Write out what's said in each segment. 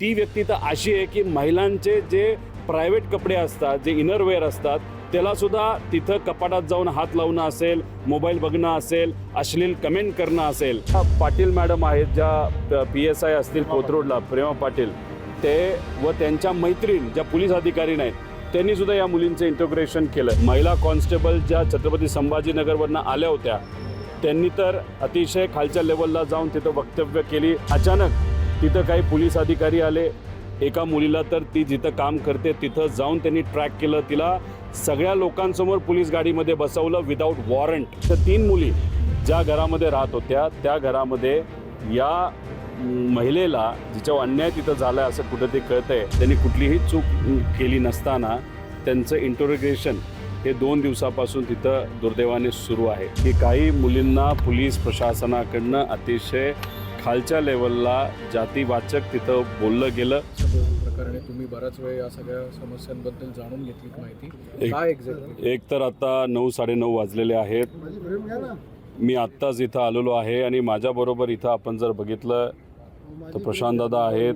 ती व्यक्ती तर अशी आहे की महिलांचे जे प्रायव्हेट कपडे असतात जे इनरवेअर असतात त्याला सुद्धा तिथं कपाटात जाऊन हात लावणं असेल मोबाईल बघणं असेल अश्लील कमेंट करणं असेल. पाटील मॅडम आहेत ज्या पी एस आय असतील कोथरूडला प्रेमा पाटील. ते व त्यांच्या मैत्रीण ज्या पोलीस अधिकारी नाहीत त्यांनी सुद्धा या मुलींचं इंटोग्रेशन केलं. महिला कॉन्स्टेबल ज्या छत्रपती संभाजीनगरवरनं आल्या होत्या त्यांनी तर अतिशय खालच्या लेवलला जाऊन तिथं वक्तव्य केली. अचानक तिथं काही पोलीस अधिकारी आले एका मुलीला तर ती जिथं काम करते तिथं जाऊन त्यांनी ट्रॅक केलं. तिला सगळ्या लोकांसमोर पोलीस गाडीमध्ये बसवलं विदाऊट वॉरंट तर तीन मुली ज्या घरामध्ये राहत होत्या त्या घरामध्ये या महिलेला जिच्यावर अन्याय तिथं झाला असं कुठं ते कळतंय त्यांनी कुठलीही चूक केली नसताना त्यांचं इंटरोगेशन हे दोन दिवसापासून तिथं दुर्दैवाने सुरू आहे. की काही मुलींना पोलीस प्रशासनाकडनं अतिशय खालच्या लेवलला जातीवाचक तिथं बोललं गेलं. प्रकरणी तुम्ही बराच वेळ या सगळ्या समस्यांबद्दल जाणून घेतलीत माहिती. एक- काय एक्झॅक्टली एक तर आता नऊ साडेनऊ वाजलेले आहेत. मी आत्ताच इथं आलेलो आहे आणि माझ्याबरोबर इथं आपण जर बघितलं तर प्रशांतदादा आहेत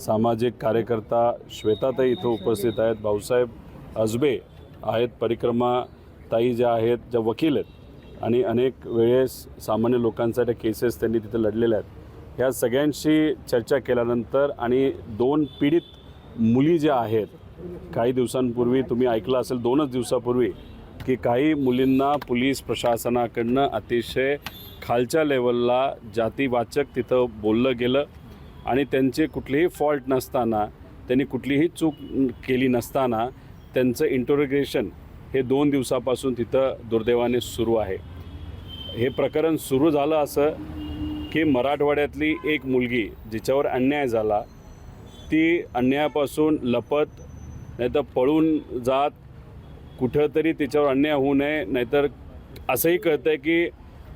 सामाजिक कार्यकर्ता श्वेताताई इथं उपस्थित आहेत भाऊसाहेब अजबे आहेत परिक्रमा ताई ज्या आहेत ज्या वकील आहेत. आणि अनेक वेळेस सामान्य लोकांसाठी केसेस त्यांनी तिथे लढलेल्या आहेत. ह्या सगळ्यांशी चर्चा केल्यानंतर आणि दोन पीडित मुली ज्या आहेत काही दिवसांपूर्वी तुम्ही ऐकलं असेल दोनच दिवसापूर्वी की काही मुलींना पोलीस प्रशासनाकडनं अतिशय खालच्या लेवलला जातीवाचक तिथं बोललं गेलं आणि त्यांचे कुठलेही फॉल्ट नसताना त्यांनी कुठलीही चूक केली नसताना त्यांचं इंटरोगेशन हे दोन दिवसापासून तिथं दुर्दैवाने सुरू आहे. हे प्रकरण सुरू झालं असं की मराठवाड्यातली एक मुलगी जिच्यावर अन्याय झाला ती अन्यायापासून लपत नाहीतर पळून जात कुठंतरी तिच्यावर अन्याय होऊ नये नाहीतर असंही कळतं आहे की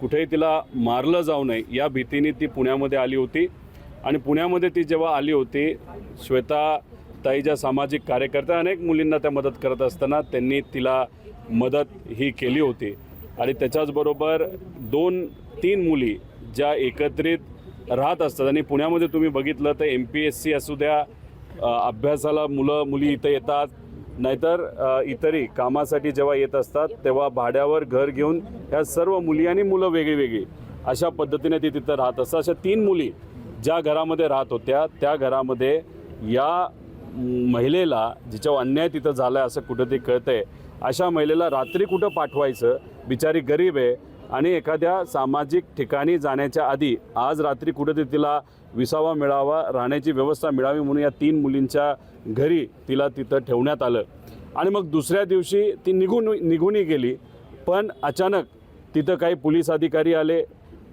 कुठेही तिला मारलं जाऊ नये या भीतीने ती पुण्यामध्ये आली होती. आणि पुण्यामध्ये ती जेव्हा आली होती श्वेता ताई ज्या सामाजिक कार्यकर्त्या अनेक मुलींना त्या मदत करत असताना त्यांनी तिला मदत ही केली होती. आणि त्याच्याचबरोबर दोन तीन मुली ज्या एकत्रित राहत असतात. आणि पुण्यामध्ये तुम्ही बघितलं तर एम पी एस सी असू द्या अभ्यासाला मुलं मुली इथं येतात. नाहीतर इतरही कामासाठी जेव्हा येत असतात तेव्हा भाड्यावर घर घेऊन ह्या सर्व मुली आणि मुलं वेगळी वेगळी अशा पद्धतीने ती तिथं राहत असतात. अशा तीन मुली ज्या घरामध्ये राहत होत्या त्या घरामध्ये या महिलेला जिच्यावर अन्याय तिथं झाला आहे असं कुठं ते कळतंय अशा महिलेला रात्री कुठं पाठवायचं? बिचारी गरीब आहे आणि एखाद्या सामाजिक ठिकाणी जाण्याच्या आधी आज रात्री कुठेतरी तिला विसावा मिळावा राहण्याची व्यवस्था मिळावी म्हणून या तीन मुलींच्या घरी तिला तिथं ठेवण्यात आलं. आणि मग दुसऱ्या दिवशी ती निघून निघूनही गेली. पण अचानक तिथं काही पोलीस अधिकारी आले.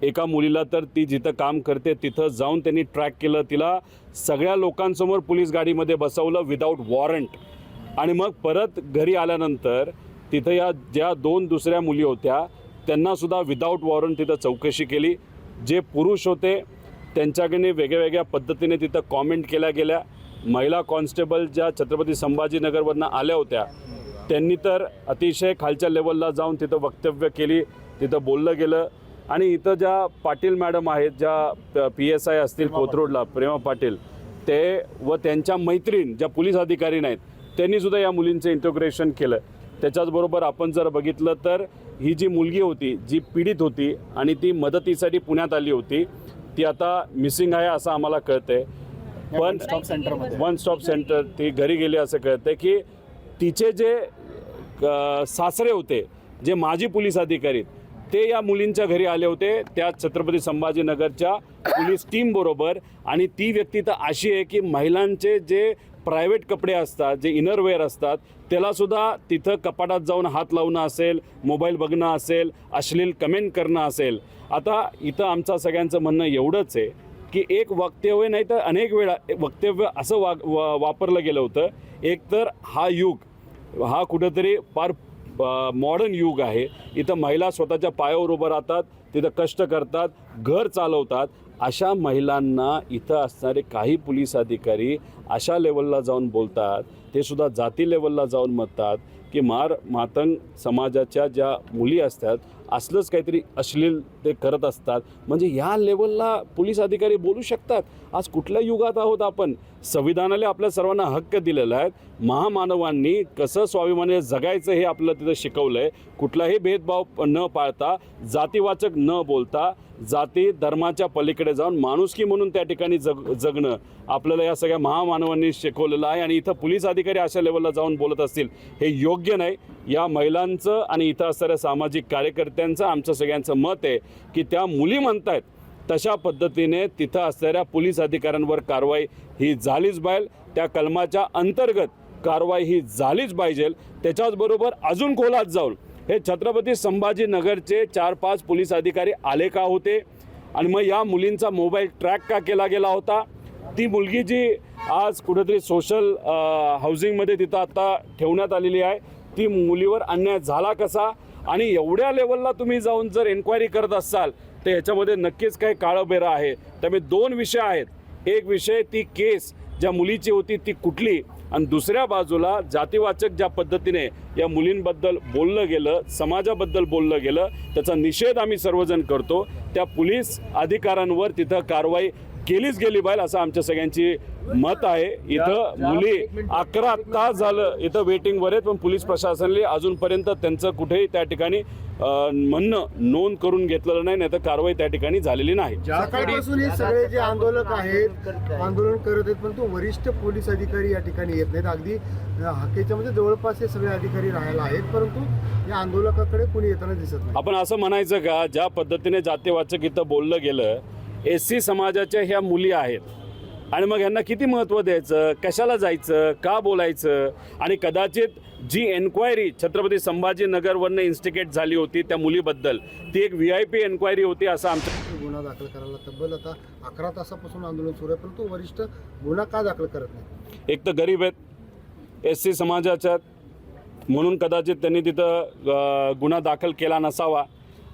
एका मुलीला तर ती जिथं काम करते तिथं जाऊन त्यांनी ट्रॅक केलं. तिला सगळ्या लोकांसमोर पोलीस गाडीमध्ये बसवलं विदाऊट वॉरंट आणि मग परत घरी आल्यानंतर तिथं या ज्या दोन दुसऱ्या मुली होत्या त्यांनासुद्धा विदाऊट वॉरंट तिथं चौकशी केली. जे पुरुष होते त्यांच्याकडे वेगळ्या वेगळ्या पद्धतीने तिथं कॉमेंट केल्या गेल्या. महिला कॉन्स्टेबल ज्या छत्रपती संभाजीनगरवरनं आल्या होत्या त्यांनी तर अतिशय खालच्या लेवलला जाऊन तिथं वक्तव्य केली तिथं बोललं गेलं. आणि इथं ज्या पाटील मॅडम आहेत ज्या पी एस आय असतील कोथरूडला प्रेमा पाटील ते व त्यांच्या मैत्रीण ज्या पोलीस अधिकारी नाहीत त्यांनी सुद्धा या मुलींचं इंटोग्रेशन केलं. त्याच्याचबरोबर आपण जर बघितलं तर ही जी मुलगी होती जी पीडित होती आणि ती मदतीसाठी पुण्यात आली होती ती आता मिसिंग आहे असं आम्हाला कळतंय. पण स्टॉप सेंटरमध्ये वन स्टॉप सेंटर ती घरी गेली असं कळतंय की तिचे जे सासरे होते जे माजी पोलीस अधिकारी ते या मुलींच्या घरी आले होते. त्या छत्रपती संभाजीनगरच्या पोलीस टीमबरोबर आणि ती व्यक्ती तर अशी आहे की महिलांचे जे प्रायव्हेट कपडे असतात जे इनरवेअर असतात त्यालासुद्धा तिथं कपाटात जाऊन हात लावणं असेल मोबाईल बघणं असेल अश्लील कमेंट करणं असेल. आता इथं आमचं सगळ्यांचं म्हणणं एवढंच आहे की एक वक्तव्य नाही तर अनेक वेळा वक्तव्य असं वाग वा- वापरलं गेलं होतं एक तर हा युग हा कुठंतरी फार मॉडर्न युग आहे. इथं महिला स्वतःच्या पायावर उभं राहतात तिथं कष्ट करतात घर चालवतात अशा महिलांना इथं असणारे काही पोलीस अधिकारी अशा लेवलला जाऊन बोलतात ते सुद्धा जाती लेवलला जाऊन म्हणतात की मार मातंग समाजाच्या ज्या मुली असतात असलंच काहीतरी अश्लील ते करत असतात. म्हणजे ह्या लेवलला पोलीस अधिकारी बोलू शकतात? आज कुठल्या युगात आहोत आपण? संविधानाला आपल्या सर्वांना हक्क दिलेला आहे. महामानवांनी कसं स्वाभिमाने जगायचं हे आपलं तिथं शिकवलं आहे कुठलाही भेदभाव न पाळता जातीवाचक न बोलता जाती धर्माच्या पलीकडे जाऊन माणुसकी म्हणून त्या ठिकाणी जग जगणं आपल्याला या सगळ्या महामानवांनी शिकवलेलं आहे आणि इथं पोलीस अधिकारी अशा लेवलला जाऊन बोलत असतील हे योग्य नाही. या महिलांचं आणि इथं असणाऱ्या सामाजिक कार्यकर्त्यांचं आमचं सगळ्यांचं मत आहे की त्या मुली म्हणतायत तशा पद्धतीने तिथं असणाऱ्या पोलीस अधिकाऱ्यांवर कारवाई ही झालीच पाहिजे. त्या कलमाच्या अंतर्गत कारवाई ही झालीच पाहिजे. त्याच्याचबरोबर अजून खोलात जाऊन हे छत्रपती संभाजीनगरचे चार पाच पोलीस अधिकारी आले का होते? आणि मग या मुलींचा मोबाईल ट्रॅक का केला गेला होता? ती मुलगी जी आज कुठेतरी सोशल हाऊसिंगमध्ये तिथं आत्ता ठेवण्यात आलेली आहे ती मुलीवर अन्याय झाला कसा? आणि एवढ्या लेवलला तुम्ही जाऊन जर एन्क्वायरी करत असाल तर ह्याच्यामध्ये नक्कीच काही काळं आहे. त्यामुळे दोन विषय आहेत. एक विषय ती केस ज्या मुलीची होती ती कुठली? आणि दुसऱ्या बाजूला जातीवाचक ज्या पद्धतीने या मुलींबद्दल बोललं गेलं समाजाबद्दल बोललं गेलं त्याचा निषेध आम्ही सर्वजण करतो. त्या पोलीस अधिकाऱ्यांवर तिथं कारवाई केलीच गेली पाहिजे असं आमच्या सगळ्यांची मत आहे. इथं मुली अकरा तास झालं इथं वेटिंगवर आहेत पण पोलीस प्रशासनाने अजूनपर्यंत त्यांचं कुठेही त्या ठिकाणी म्हणणं नोंद करून घेतलेलं नाही नाही तर कारवाई त्या ठिकाणी झालेली नाही. सकाळपासून हे सगळे जे आंदोलक आहेत आंदोलन करत आहेत परंतु वरिष्ठ पोलीस अधिकारी या ठिकाणी येत नाहीत. अगदी हाकेच्या मध्ये जवळपास हे सगळे अधिकारी राहायला आहेत परंतु या आंदोलकाकडे कोणी येताना दिसत नाही. आपण असं म्हणायचं का ज्या पद्धतीने जातीवाचक इथं बोललं गेलं एस सी समाजाच्या ह्या मुली आहेत. आणि मग यांना किती महत्त्व द्यायचं? कशाला जायचं? का बोलायचं? आणि कदाचित जी एन्क्वायरी छत्रपती संभाजीनगरवरनं इन्स्टिगेट झाली होती त्या मुलीबद्दल ती एक व्ही आय पी एन्क्वायरी होती असं आमचं गुन्हा दाखल करायला तब्बल आता अकरा तासापासून आंदोलन सुरू आहे परंतु वरिष्ठ गुन्हा का दाखल करत नाही एक तर गरीब आहेत एस सी समाजाच्या. म्हणून कदाचित त्यांनी तिथं गुन्हा दाखल केला नसावा.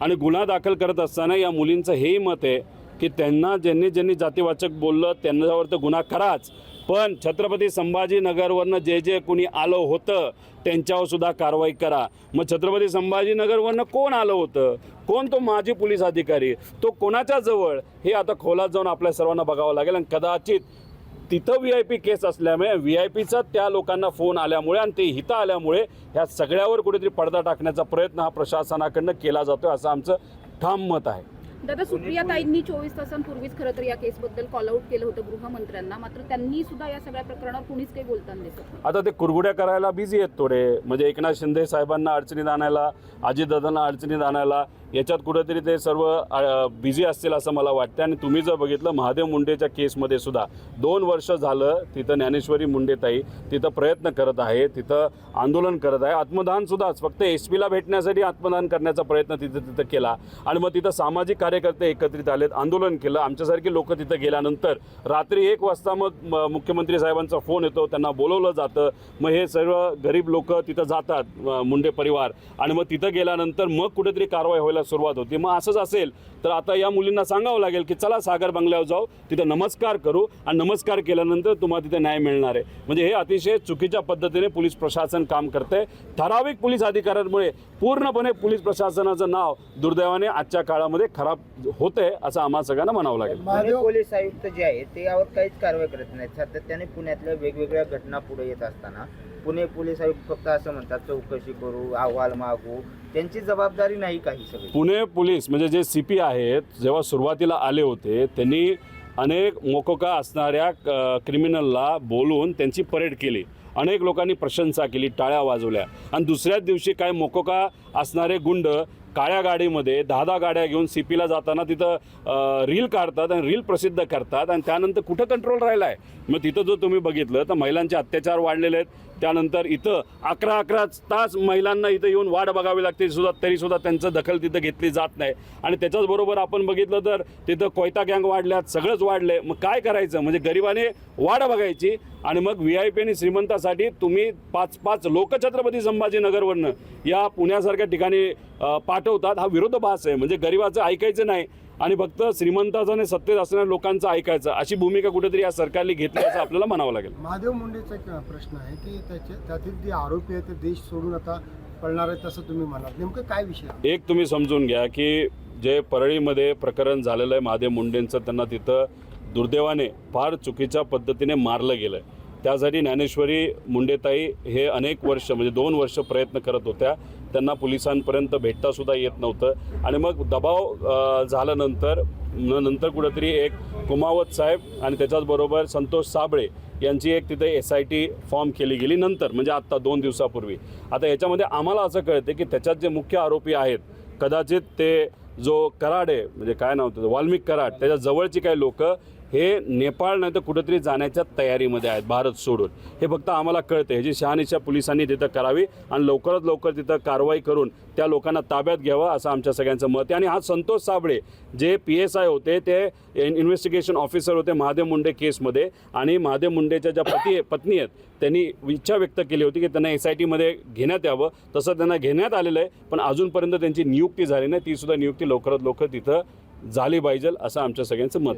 आणि गुन्हा दाखल करत असताना या मुलींचं हेही मत आहे की त्यांना ज्यांनी ज्यांनी जातीवाचक बोललं त्यांच्यावर तर गुन्हा कराच पण छत्रपती संभाजीनगरवरनं जे जे कुणी आलं होतं त्यांच्यावर सुद्धा कारवाई करा. मग छत्रपती संभाजीनगरवरनं कोण आलं होतं? कोण तो माजी पोलीस अधिकारी? तो कोणाच्या जवळ? हे आता खोलात जाऊन आपल्या सर्वांना बघावं लागेल आणि कदाचित तिथं व्ही आय पी केस असल्यामुळे व्ही आय पीचा त्या लोकांना फोन आल्यामुळे आणि ते हिथं आल्यामुळे ह्या सगळ्यावर कुठेतरी पडदा टाकण्याचा प्रयत्न हा प्रशासनाकडनं केला जातो असं आमचं ठाम मत आहे. दादा सुप्रिया ताईंनी चोवीस तासांपूर्वीच खरं तर या केसबद्दल कॉल आऊट केलं होतं गृहमंत्र्यांना. मात्र त्यांनी सुद्धा या सगळ्या प्रकरणावर कुणीच काही बोलताना दिसत आता ते कुरगुड्या करायला बिझी आहेत थोडे. म्हणजे एकनाथ शिंदे साहेबांना अडचणीत आणायला अजितदादांना अडचणीत आणायला याच्यात कुठेतरी ते सर्व बिझी असतील असं मला वाटतं आणि तुम्ही जर बघितलं महादेव मुंडेच्या केसमध्ये सुद्धा दोन वर्ष झालं तिथं ज्ञानेश्वरी मुंडेताई तिथं प्रयत्न करत आहे तिथं आंदोलन करत आहे. आत्मदानसुद्धाच फक्त एस पीला भेटण्यासाठी आत्मदान करण्याचा प्रयत्न तिथं तिथं केला. आणि मग तिथं सामाजिक कार्यकर्ते एकत्रित आलेत आंदोलन केलं. आमच्यासारखी लोक तिथं गेल्यानंतर रात्री एक वाजता मग म- मुख्यमंत्री साहेबांचा फोन येतो त्यांना बोलवलं जातं. मग हे सर्व गरीब लोक तिथं जातात मुंडे परिवार. आणि मग तिथं गेल्यानंतर मग कुठेतरी कारवाई व्हायला सुरुवात होती. मग असंच असेल तर आता या मुलींना सांगावं लागेल की चला सागर बंगल्यावर जाऊ तिथं नमस्कार करू आणि नमस्कार केल्यानंतर तुम्हाला तिथे न्याय मिळणार आहे. म्हणजे हे अतिशय चुकीच्या पद्धतीने पोलीस प्रशासन काम करते ठराविक पोलीस अधिकाऱ्यांमुळे पूर्णपणे पोलीस प्रशासनाचं नाव दुर्दैवाने आजच्या काळामध्ये खराब होतंय असं आम्हाला सगळ्यांना म्हणावं लागेल. पोलीस आयुक्त जे आहेत ते यावर काहीच कारवाई करत नाहीत. सातत्याने पुण्यातल्या वेगवेगळ्या घटना पुढे येत असताना पुणे पोलीस आयुक्त फक्त असं म्हणतात चौकशी करू अहवाल मागू. त्यांची जबाबदारी नाही काही सगळी. पुणे पोलीस म्हणजे जे सी पी आहेत जेव्हा सुरुवातीला आले होते त्यांनी अनेक मोकोका असणाऱ्या क्रिमिनलला बोलून त्यांची परेड केली. अनेक लोकांनी प्रशंसा केली टाळ्या वाजवल्या. आणि दुसऱ्याच दिवशी काय मोकोका असणारे गुंड काळ्या गाडीमध्ये दहा दहा गाड्या घेऊन सी पीला जाताना तिथं रील काढतात आणि रील प्रसिद्ध करतात आणि त्यानंतर कुठं कंट्रोल राहिला आहे मग तिथं जर तुम्ही बघितलं तर महिलांचे अत्याचार वाढलेले आहेत. त्यानंतर इथं अकरा अकरा तास महिलांना इथं येऊन वाट बघावी लागते सुद्धा तरीसुद्धा त्यांचं दखल तिथं घेतली जात नाही. आणि त्याच्याचबरोबर आपण बघितलं तर तिथं कोयता गँग वाढल्यात सगळंच वाढलं आहे मग काय करायचं? म्हणजे गरिबाने वाट बघायची आणि मग व्ही आय पी आणि श्रीमंतासाठी तुम्ही पाच पाच लोकछत्रपती संभाजीनगरवरनं या पुण्यासारख्या ठिकाणी पाठ पाठवतात हा विरोधाभास आहे. म्हणजे गरिबाचं ऐकायचं नाही आणि फक्त श्रीमंताचं आणि सत्तेत असणाऱ्या लोकांचं ऐकायचं अशी भूमिका कुठेतरी या सरकारने घेतली असं आपल्याला म्हणावं लागेल. महादेव मुंडेचा एक प्रश्न आहे की त्याचे त्यातील जे आरोपी आहेत ते देश सोडून आता पळणार आहेत असं तुम्ही म्हणाल नेमकं काय विषय आहे? एक तुम्ही समजून घ्या की जे परळीमध्ये प्रकरण झालेलं आहे महादेव मुंडेंचं त्यांना तिथं दुर्दैवाने फार चुकीच्या पद्धतीने मारलं गेलं आहे त्यासाठी ज्ञानेश्वरी मुंडेताई हे अनेक वर्ष म्हणजे दोन वर्ष प्रयत्न करत होत्या. त्यांना पोलिसांपर्यंत भेटतासुद्धा येत नव्हतं. आणि मग दबाव झाल्यानंतर नंतर कुठंतरी एक कुमावत साहेब आणि त्याच्याचबरोबर संतोष साबळे यांची एक तिथे एस आय टी फॉर्म केली गेली नंतर म्हणजे आत्ता दोन दिवसापूर्वी. आता याच्यामध्ये आम्हाला असं कळतं की त्याच्यात जे मुख्य आरोपी आहेत कदाचित ते जो कराड आहे म्हणजे काय नाव त्याचं वाल्मिक कराड त्याच्या जवळची काही लोकं हे नेपाळ नाही तर कुठेतरी जाण्याच्या तयारीमध्ये आहेत भारत सोडून. हे फक्त आम्हाला कळते ह्याची शहानिशा पोलिसांनी तिथं करावी आणि लवकरात लवकर तिथं कारवाई करून त्या लोकांना ताब्यात घ्यावं असं आमच्या सगळ्यांचं मत आहे. आणि हा Santosh Sable J P S I होते ते इन्व्हेस्टिगेशन ऑफिसर होते महादेव मुंडे केसमध्ये. आणि महादेव मुंडेच्या ज्या पती पत्नी आहेत त्यांनी इच्छा व्यक्त केली होती की त्यांना एस आय टीमध्ये घेण्यात यावं. तसं त्यांना घेण्यात आलेलं आहे पण अजूनपर्यंत त्यांची नियुक्ती झाली नाही. तीसुद्धा नियुक्ती लवकरात लवकर तिथं झाली पाहिजे असं आमच्या सगळ्यांचं मत